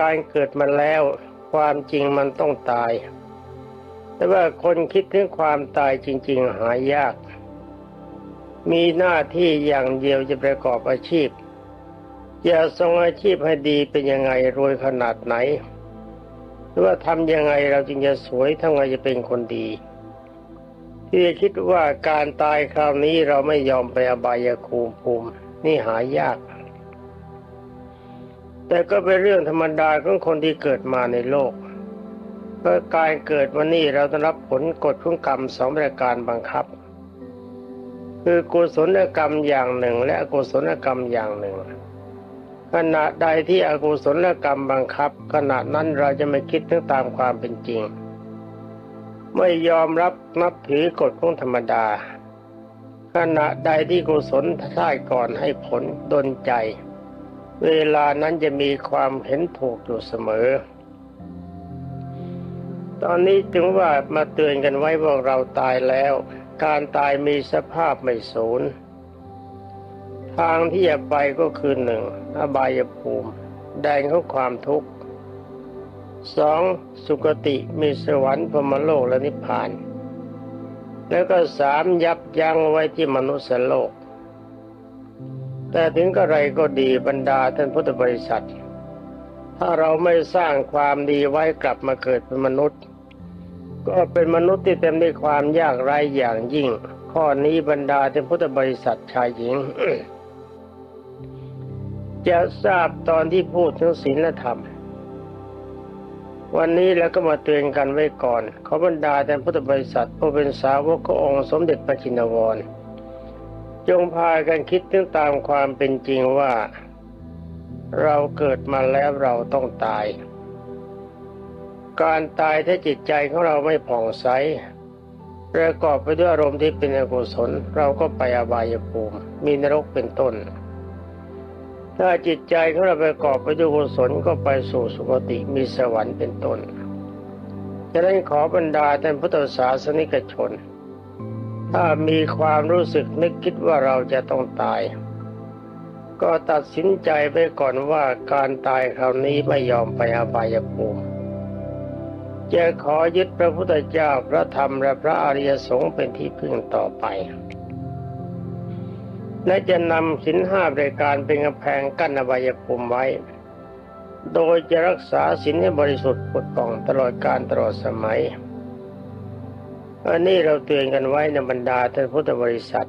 การเกิดมาแล้ว ความจริงมันต้องตาย แต่ว่าคนคิดถึงความตายจริง ๆ หายาก มีหน้าที่อย่างเดียวจะประกอบอาชีพจะทรงอาชีพให้ดีเป็นยังไงรวยขนาดไหน หรือว่าทำยังไงเราจึงจะสวยทำไงจะเป็นคนดีที่คิดว่าการตายคราวนี้เราไม่ยอมไปอบายภูมิภูมิ นี่หายาก แต่ก็เป็นเรื่องธรรมดาของคนที่เกิดมาในโลกเพราะการเกิดวันนี้เราต้องรับผลกฎของกรรมสองประการบังคับ คือกุศลกรรมอย่างหนึ่ง และอกุศลกรรมอย่างหนึ่ง ขณะใดที่อกุศลกรรมบังคับ ขณะนั้นเราจะไม่คิดถึงตามความเป็นจริง ไม่ยอมรับนับถือกฎของธรรมดา ขณะใดที่กุศลท่ายก่อนให้ผลดนใจ เวลานั้นจะมีความเห็นถูกอยู่เสมอ ตอนนี้จึงว่ามาเตือนกันไว้ว่าเราตายแล้ว การตายมีสภาพไม่สูญทางที่จะไปก็คือหนึ่งอบายภูมิ แดนของความทุกข์สองสุคติมีสวรรค์พรมโลกและนิพพาน แล้วก็สามยับยั้งไว้ที่มนุษย์โลก แต่ถึงกระไรก็ดีบรรดาท่านพุทธบริษัท ถ้าเราไม่สร้างความดีไว้กลับมาเกิดเป็นมนุษย์ ก็เป็นมนุษย์ที่เต็มด้วยความยากไร้อย่างยิ่ง ข้อนี้บรรดาท่านพุทธบริษัทชายหญิง จะทราบตอนที่พูดถึงศีลธรรม วันนี้แล้วก็มาเตือนกันไว้ก่อน ขอบรรดาท่านพุทธบริษัทผู้เป็นสาวกขององค์สมเด็จพระจินวร จงพากันคิดถึงตามความเป็นจริงว่า เราเกิดมาแล้วเราต้องตาย การตายถ้าจิตใจของเราไม่ผ่องใสประกอบไปด้วยอารมณ์ที่เป็นอกุศล เราก็ไปอบายภูมิ มีนรกเป็นต้น ถ้าจิตใจของเราประกอบไปด้วยกุศลก็ไปสู่สุคติมีสวรรค์เป็นต้นฉะนั้นขอบรรดาท่านพุทธศาสนิกชน ถ้ามีความรู้สึกนึกคิดว่าเราจะต้องตาย ก็ตัดสินใจไปก่อนว่าการตายคราวนี้ไม่ยอมไปอบายภูมิจะขอยึดพระพุทธเจ้าพระธรรมและพระอริยสงฆ์เป็นที่พึ่งต่อไป และจะนำสินห้าบริการเป็นกำแพงกั้นอบายภูมิไว้ โดยจะรักษาสินให้บริสุทธิ์ปดป่องตลอดการตลอดสมัย อันนี้เราเตือนกันไว้ในบรรดาท่านพุทธบริษัท